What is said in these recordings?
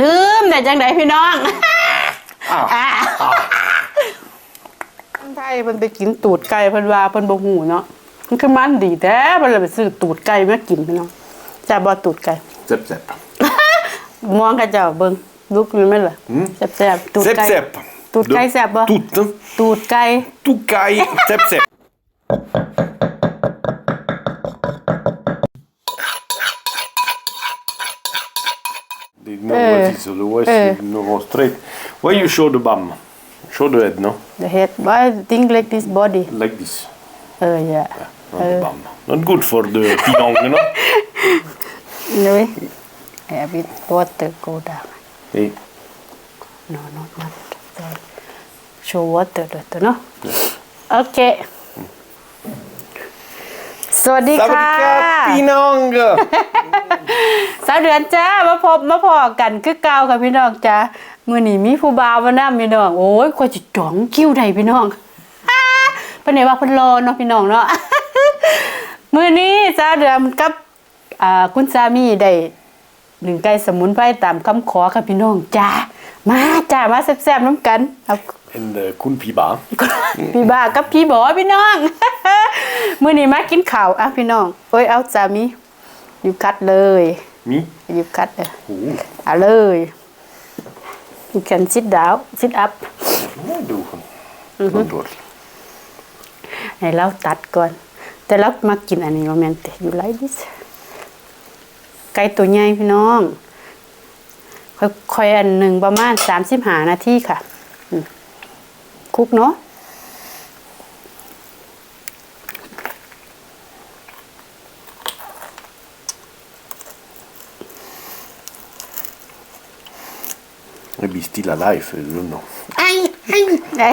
ลืมแต่จังไดพี่น้องอ้าวอะคนไทยเพิ่นไปกินตูดไก่เพิ่นว่าเพิ่นบ่ฮู้เนาะมันคือมันดีแท้เพิ่นเลยไปซื้อตูดไก่มากินพี่น้องแซ่บบ่ตูดไก่ Sepp, sepp. มองเขาเจ้าเบิ่งลุกอยู่แม่นล่ะอืมแซ่บๆตูด Sepp, ไก่ sepp. ตูดไก่แซ่บบ่ Tutte. ตูดไก่ Tukai. Sepp, sepp. Did legs, otherwise uh, you no more straight. Why you show the bum? Show the head, no? The head. Why think like this body? Like this. Oh uh, yeah. yeah not uh, the bum. Not good for the pinong, you know. No. Yeah, with water go down. Hey. No, not not. Show water, daughter, no. Yeah. Okay. Mm. ตัวเนาะโอเคสวัสดีค่ะ Sabrika pinong. สาวเดือนจ้ามาพบมาพอกันคือเก่าค่ะพี่น้องจ้ามื้อนี้มีผู้บ่าวมานำพี่น้องโอ้ยกว่าจะจ้องคิวได้พี่น้องเพิ่นได้ว่าเพิ่นรอเนาะพี่น้องเนาะมื้อนี้สาวเดือนกับอ่าคุณสามีได้ หนึ่งไก่สมุนไพรตามคำขอค่ะพี่น้องจ้ามาจ้ามาแซ่บๆน้ำกันเอา And uh, kun piba. พี่บ้ากับพี่บอพี่น้องมื้อนี้มากินข้าวอะพี่น้องโอ้ยเอาสามีอยู่คัดเลย Me? อยู่คัดเลย Oh. เอาเลย you can sit down sit up Ja, du. Not dåligt. ให้เราตัดก่อน แต่เรามากินอันนี้โรแมนติอยู่ไลดิส ไก่ตัวใหญ่พี่น้องค่อยๆอันหนึ่งประมาณสามสิบหานาทีค่ะอืมคลุกเนาะ Maybe still alive, I don't know. ไอ้ไก่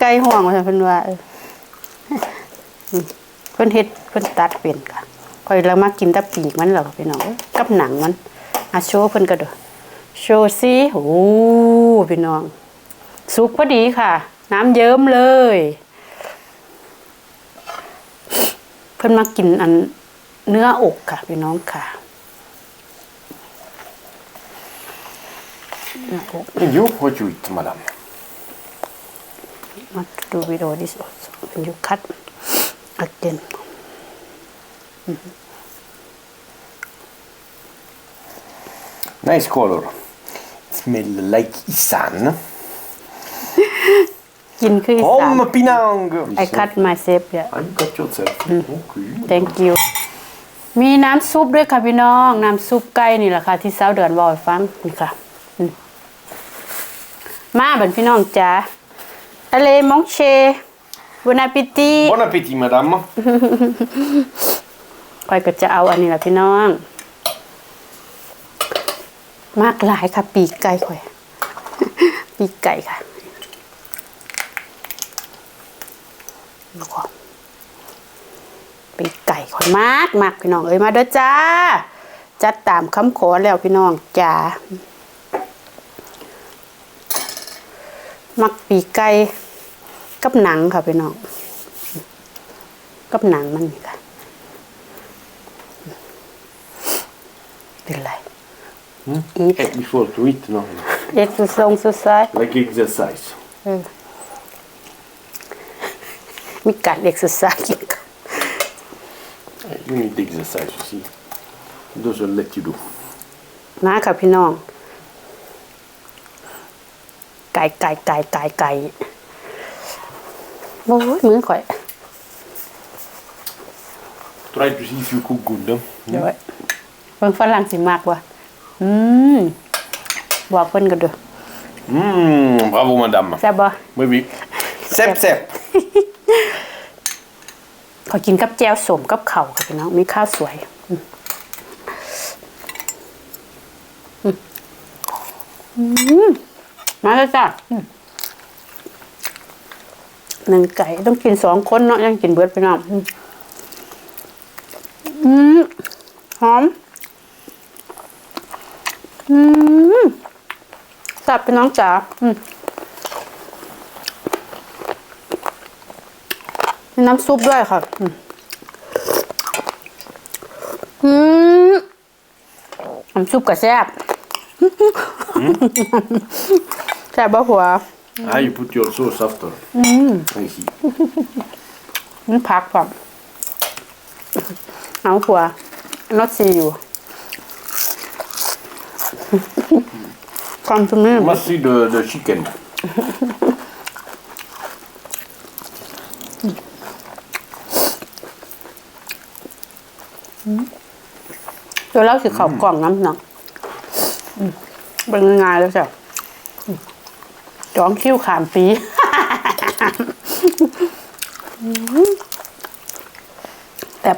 ไก่ห่วงว่าซั่นเพิ่นว่าเอออืมเพิ่นเฮ็ดเพิ่นตัดเป็นค่ะค่ อยเรามากินแตะปีกมันเหรอพี่น้องเอ้ยกับหนังมันอะโชว์เพิ่นก็เด้อโชว์สิโอ้พี่น้องสุกพอดีค่ะ น้ำเยิ้มเลย เพิ่นมากินอันเนื้ออกค่ะพี่น้องค่ะเนื้ออก And you, what you eat, madam? มาดูวิดีโอ this also when you cut again Nice color. Smell like isan. กินคืออีสาน Om pinang. I cut myself yeah I cut yourself. Okay. thank you มีน้ำซุปด้วยค่ะพี่น้อง น้ำซุปไก่นี่แหละค่ะ ที่เช้าเดือนบอกให้ฟังนี่ค่ะอืมมาเบันพี่น้องจ้าอะไรมองเชบุนาปิตี Bon appétit, madame. คอยก็จะเอาอันนี้แหละพี่น้อง มากหลายค่ะ ปีกไก่คอย ปีกไก่ค่ะแล้วก็ปีกไก่คอยมากมากพี่น้องเอ้ยมาเด้อจ้า จัดตามคำขอแล้วพี่น้องจ้ามักปีกไก่กับหนังค่ะพี่น้อง กับหนังมันค่ะ เป็นไร Eat. Eat before to eat, no? เอ็กซ์ทรงสุดซ้าย Like exercise. มีการเอ็กซ์ไซส์กินกัน You need exercise, you see. It doesn't let you do. มาค่ะพี่น้อง ไก่ไก่ไก่ไก่ไก่โอ้ยมือข่อย Try to see if you cook good. Huh? เดี๋ยวไว้เพิ่งฝรั่งสิมากว่ะ อืมบอกเพิ่นกันเด้อ Mm, bravo, madame. แซ่บบ่ Oui, oui. Sep, sep. ขอกินกับแจวสมกับเข่าวค่ะพี่น้องมีข้าวสวยอืมอืมอืมมาแล้วจ้ะอืมหนึ่งไก่ต้องกินสองคนเนาะยังกินเบิดไปน้องอืมอืมหอม อืมสับไปน้องจ๋าอืมมีน้ำซุปด้วยค่ะอืมอืมน้ำซุปกระแซบแซ่บบ่ผัว Ah, you put your sauce after. I see. มันพักแบบเอาผัว not see you come to me You must see the, the chicken. เดี๋ยวเราสิเขับกล่องน้ำหนักอืมเป็นงานแล้วจ้ะอืมจองคิ้วขามปีแต่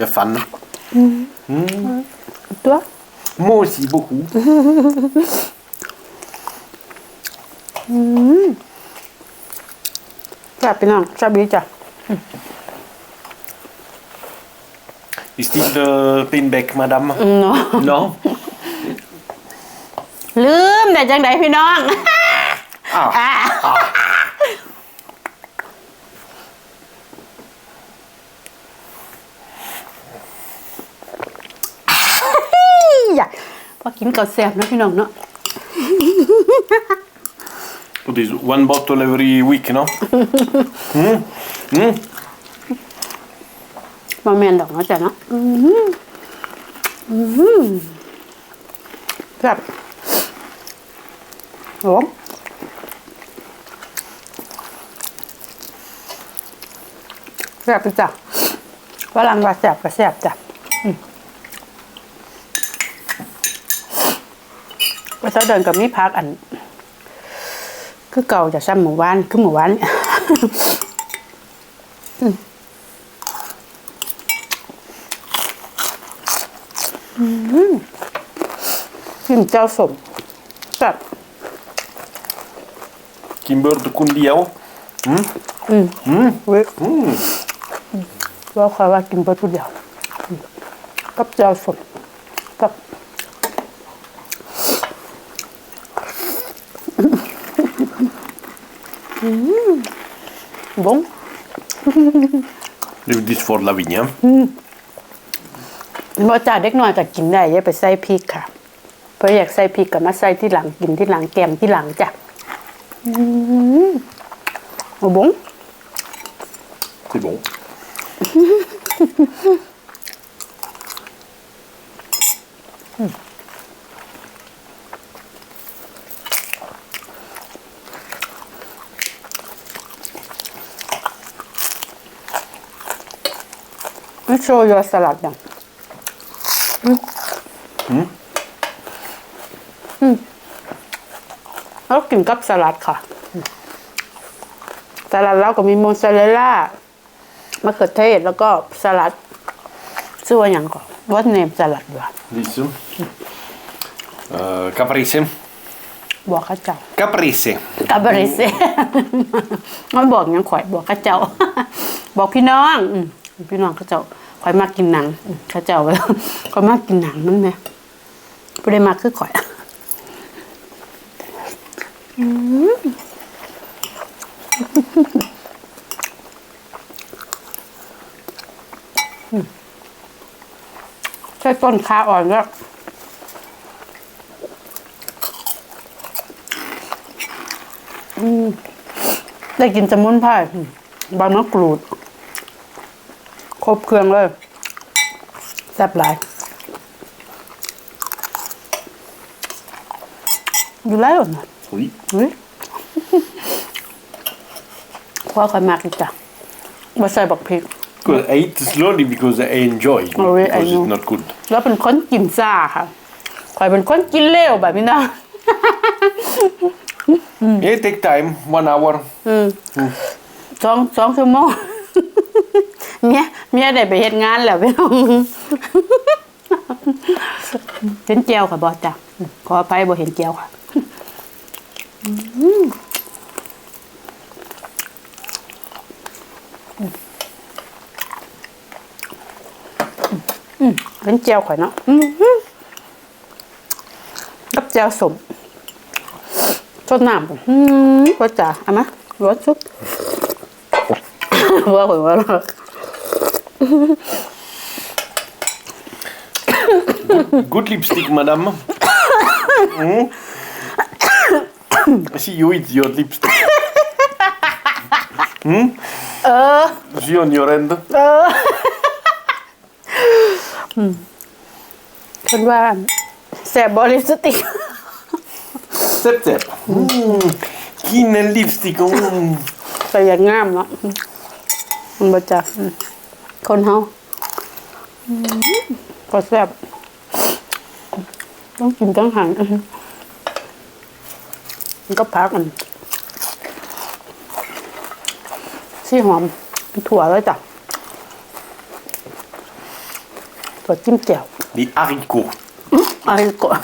Jag fann. ตัว Moi aussi, beaucoup. จับไปน้องจับดีจ้ะ Is still the pinback, madame? เนาะ No? ลืมแต่จังไดพี่น้อง Ah. อะอยากพอกินก่อนแสบนะพี่น้องเนาะ What is one bottle every week, no? mm? Mm? มาแมนดอกเนาะจ้ะเนาะอือหืออือหือแบบโอ้แซ่บจ้ะฝรั่งว่าแซ่บก็แซ่บจ้ะ อืมว่า เขาเดินกับมีพักอัน คือเก่าจะซ้ำหมู่บ้านคือหมู่บ้านกินเจ้าสมแบบ Kimber de Kundiao. เว้ยว่าคอยว่ากินเบอร์ทุกอย่างอืมกับเจ้าสมกับ อืมบง Leave this for Lavinia. บ่จ่าเด็กน้อยก็กินได้อย่าไปใส่พริกค่ะ เพราะอยากใส่พริกก็มาใส่ที่หลังกินที่หลังแกมที่หลังจ้ะอืมเอาบง C'est bon. ไม่โชว์ยอสลัดยังอืมอืมแล้วกินกับสลัดค่ะ สลัดเราก็มีโมซาเรลล่ามะเขือเทศแล้วก็สลัดชื่อว่าอย่างก่อนวัดเนมสลัดดีกว่า This. Uh, caprese. บอกข้าเจ้า Caprese. กาบริเซมันบอกหยังข่อยบอกข้าเจ้า บอกพี่น้องอืมพี่น้องข้าเจ้า ข่อยมากกินหนังอืมข้าเจ้าข่อยมากกินหนังนั่นไหมไม่ได้มากคือข่อยอืมใช้ต้นคาอ่อนแล้วได้กินสมุนไพรอืมใบมะกรูด รบเครื่องเลยแซ่บหลาย อยู่แล้วนะ Oui. อุ้ยเพราะว่าคอยมากอีกจ้ะมาใส่บักพริก Because I eat slowly because I enjoy. Oh, really? I because know. it's not good. แล้วเป็นคนกินซ่าค่ะคอยเป็นคนกินเร็วแบบนี้นะ Yeah, take time. One hour. สองสองชั่วโมง เมียเมียได้ไปเฮ็ดงานแล้วพี่น้องเห็นเจียวค่ะบอจ้ะขออภัยบ่เห็นเจียวค่ะเห็นเจียวข่อยเนาะกับเจียวสมชดน้ำอืมบ่จ้ะเอามาร้อนชุบว่าข่อยว่า Good lipstick, madame. Mm. See you eat your lipstick. เออ See on your end. เอออืมคนว่าแสบบริสติก Sep, sep. Mm. Kine lipstick. Mm. แต่อย่างงามเนาะมันบ่จักอืม คนเฮาอืมก็แซ่บต้องกินตั้งหันมันก็พักกันซี่หอมถั่วแล้วจ้ะถั่วจิ้มแจ่ว Die haricots. อะไรก่อน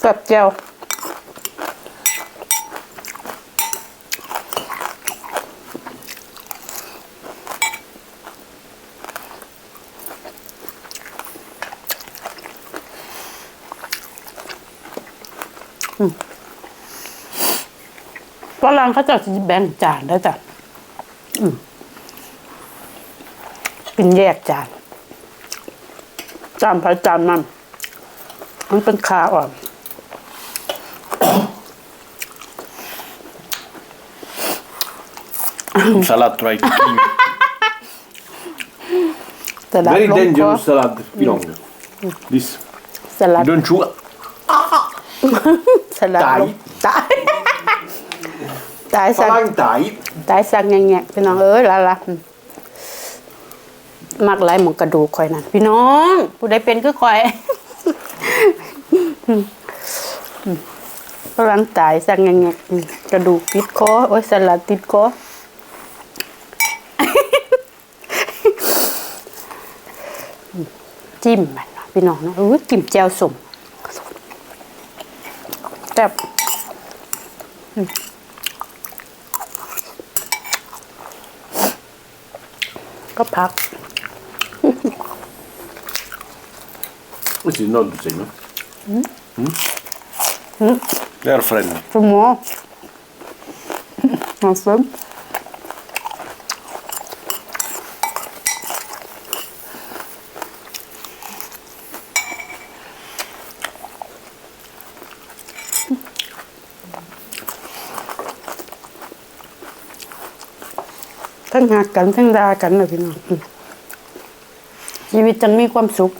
แซ่บแจ่ว ฝรั่งเขาจะแบ่งจานได้จ้ะอืมเป็นแยกจาน จานพระจานมัน มันเป็นขาอ่อน Salad try to clean. สลัด Very ลงคอ dangerous salad. Pilong. This. สลัด Don't chew. สลัด ตายลงตายตายสัก Falang thai. ตายสักแง่ๆพี่น้องเอ้ยละละอืมมักไหลหมองกระดูกคอยนั่นพี่น้อง ผู้ใดเป็นคือคอยฝรั่งตายสักแง่ๆอืมกระดูกติดคอโอ้ยสลัดติดคอจิ้มมันเนาะพี่น้องนะอุ้ยจิ้มแจ่วสมแซ่บ ก็พัก This is not the same. Hmm? They are friendly. สมอ ทั้งหักกันทั้งด่ากันเลยพี่น้องชีวิตจังมีความสุข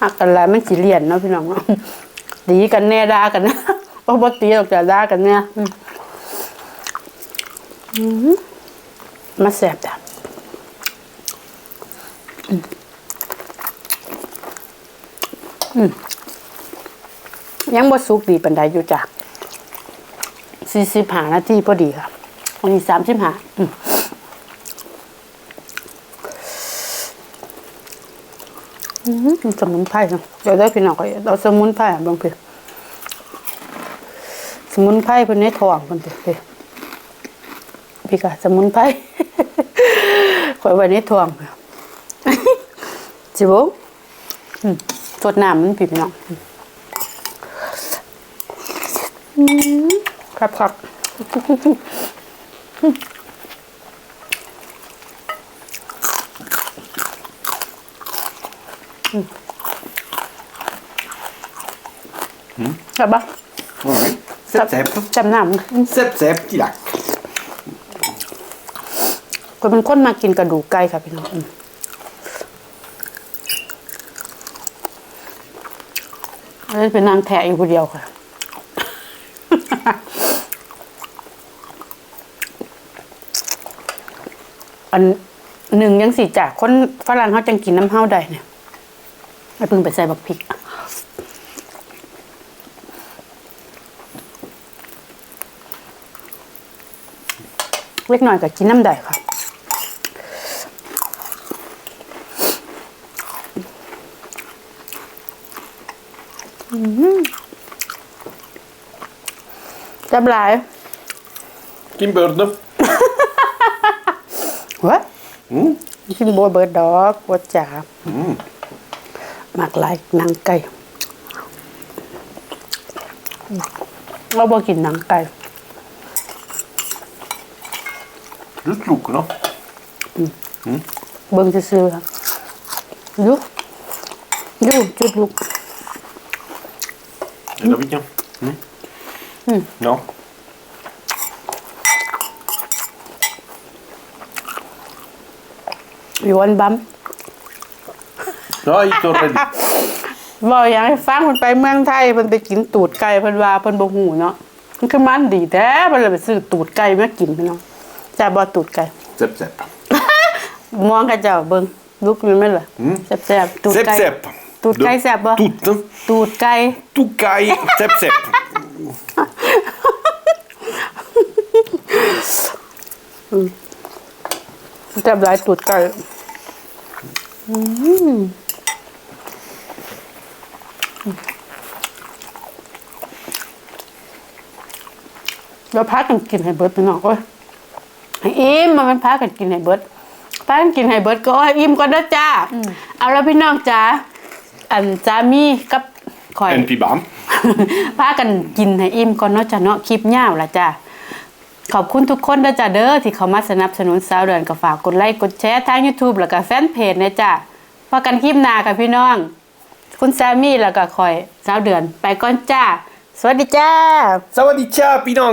หักกันแล้วมันสิเลียนเนาะพี่น้องดีกันแน่ด่ากันนะเพราะบ่ตีหรอกแต่ด่ากันเนี่ยมาแสบจ้ะยังบ่สุกดีปันใดอยู่จ้ะสี่สิบห้านาทีพอดีค่ะ วันนี้สามสิบห้าอืมสมุนไพรเนาะเดี๋ยวได้พี่น้องก็เอาสมุนไพรบางเพื่อสมุนไพรเพิ่นในท้องเพิ่นเด้อเด้อพี่กะสมุนไพรข่อยไว้ในท้องเพิ่นสิบ่อืมสดน้ำมันพี่น้องครับครับ ครับบ่ Alright. Sep, sep. จำน้ำ Sep, sep. Tilak. คนเป็นคนมากินกระดูกไก่ค่ะพี่น้องอืมอันนี้เป็นนางแทะอยู่คนเดียวค่ะ อันหนึ่งยังสิจากคนฝรั่งเขาจังกินน้ำเห้าได้เนี่ยไอ้พิ่งไปใส่บักพริกเล็กหน่อยก็กินน้ำได้ค่ะจับหลาย Kim Börde. วะ Mm. กินบัวเบิร์ดดอกบัวจ๋าหมักหลายหนังไก่เราบ่กินหนังไก่ Juste look, no? เบิ่งซื่อๆครับดูดูจุดลูก Är det vilken? Mm. Ja. อยู่วัน บัม Ja, gick already. บ่อยากให้ฟังเพิ่นไปเมืองไทยเพิ่นไปกินตูดไก่เพิ่นว่าเพิ่นบ่ฮู้เนาะมันคือมันดีแท้เพิ่นเลยไปซื้อตูดไก่มากินพี่น้องแต่บ่ตูดไก่ Sepp, sepp. มองเขาเจ้าเบิ่งลุกอยู่แม่นล่ะแซ่บๆตูด Sepp, ไก่ sepp. ตูดไก่แซ่บบ่ Tutten. ตูดไก่ Tukaj. Sepp, sepp. แซ่บหลายตูดไก่ อืมเราพากันกินให้เบิดพี่น้องโอ้ยให้อิ่มมาเป็นพากันกินให้เบิดพากันกินให้เบิดก็โอ้ยอิ่มก่อนเด้อจ้าเอาแล้วพี่น้องจ้าอันจามีกับข่อย En pibam. พากันกินให้อิ่มก่อนเนาะจ้ะเนาะคลิปยาวละจ้ะ ขอบคุณทุกคนนะจ้ะเด้อที่เขามาสนับสนุนสาวเดือนก็ฝากกดไลค์กดแชร์ทาง YouTube แล้วก็แฟนเพจนะจ้ะพากันคลิปหน้าค่ะพี่น้อง คุณแซมมี่แล้วก็คอยสาวเดือนไปก่อนจ้า สวัสดีจ้า สวัสดีจ้าพี่น้อง